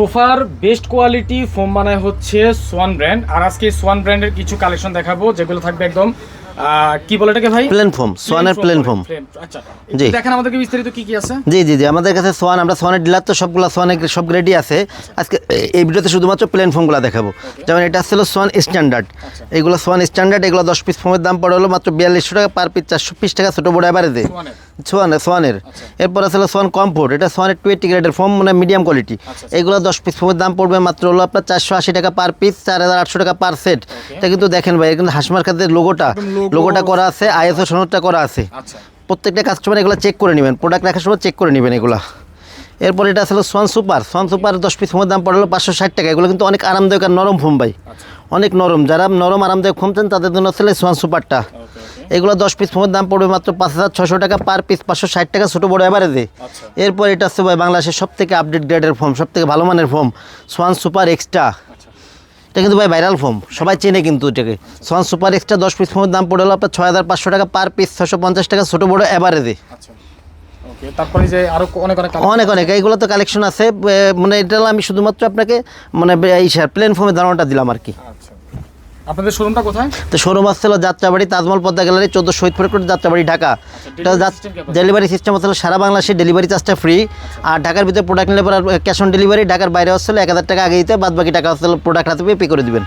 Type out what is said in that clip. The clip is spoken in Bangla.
সোফার বেস্ট কোয়ালিটি ফোম বানায় হচ্ছে সোয়ান ব্র্যান্ড আর আজকে সোয়ান ব্র্যান্ডের কিছু কালেকশন দেখাবো, যেগুলো থাকবে একদম কি বলে এটাকে ভাই? প্লেন ফোম সোয়ানের Plain, আচ্ছা। জি। দেখেন আমাদেরকে বিস্তারিত কি কি আছে? জি জি জি আমাদের কাছে সোয়ান আমরা সোয়ানের ডিলার তো সবগুলো সোয়ানের সব গ্রেডই আছে। আজকে এই ভিডিওতে শুধুমাত্র প্লেন ফোমগুলো দেখাবো। যেমন এটা ছিল সোয়ান স্ট্যান্ডার্ড এইগুলো সোয়ান স্ট্যান্ডার্ড এগুলো দশ পিস ফোমের দাম পড়ে হলো মাত্র বিয়াল্লিশশো টাকা পার পিস চারশো পিস টাকা ছোটো বড় অ্যাভারেজে সোয়ান সোয়ানের এরপর আছে সোয়ান কমফোর্ট এটা সোয়ানের টুয়েন্টি গ্রেডের ফোম মানে মিডিয়াম কোয়ালিটি এইগুলো দশ পিস ফোমের দাম পড়বে মাত্র হলো আপনার চারশো আশি টাকা পার পিস চার হাজার আটশো টাকা পার সেট এটা কিন্তু দেখেন ভাই কিন্তু হাসমার খাতে লোগোটা লোগোটা করা আছে আইএসও সনদটা করা আছে। আচ্ছা। প্রত্যেকটা কাস্টমার এগুলো চেক করে নেবেন প্রোডাক্ট রাখার সময় চেক করে নেবেন এগুলো। এরপর এটা আসলে সোয়ান সুপার সোয়ান সুপার দশ পিস ফোমের দাম পড়ল পাঁচশো ষাট টাকা। এগুলো কিন্তু অনেক আরামদায়ক আর নরম ফোম ভাই। অনেক নরম। যারা নরম আরামদায়ক ফোম চান তাদের জন্য আসলে সোয়ান সুপারটা এগুলো দশ পিস ফোমের দাম পড়বে মাত্র পাঁচ হাজার ছশো টাকা পার পিস পাঁচশো ষাট টাকা ছোটো বড় অ্যাভারেজে আচ্ছা। এরপর এটা হচ্ছে ভাই বাংলাদেশের সব থেকে আপডেট গ্রেডের ফোম সব থেকে ভালো মানের ফোম সোয়ান সুপার এক্সট্রা আচ্ছা এটা কিন্তু ভাই ভাইরাল ফোম সবাই চেনে কিন্তু এটাকে। সোয়ান সুপার এক্সট্রা দশ পিস ফোমের দাম পড়ে হলো আপনার ছয় হাজার পাঁচশো টাকা পার পিস ছশো পঞ্চাশ টাকা ছোটো বড়ো অ্যাভারেজে তারপরে যে আরও অনেক অনেক অনেক অনেক। এইগুলো তো কালেকশন আছে। মানে এটা আমি শুধুমাত্র আপনাকে মানে এই প্লেন ফোমের ধারণাটা দিলাম আর কি। আচ্ছা। আপনাদের শোরুমটা কোথায়? তো শোরুম আসছিল যাত্রাবাড়ি তাজমহল পদ্মা গ্যালারি চোদ্দ শহীদ ফরিদপুর যাত্রাবাড়ি ঢাকা? ডেলিভারি সিস্টেম আসলে সারা বাংলাদেশে ডেলিভারি চার্জটা ফ্রি আর ঢাকার ভিতরে প্রোডাক্ট নিলে পরে ক্যাশ অন ডেলিভারি ঢাকার বাইরে আসলে এক হাজার টাকা আগে দিতে বাদ বাকি টাকা আসলে প্রোডাক্ট হাতে পেয়ে পে করে দিবেন।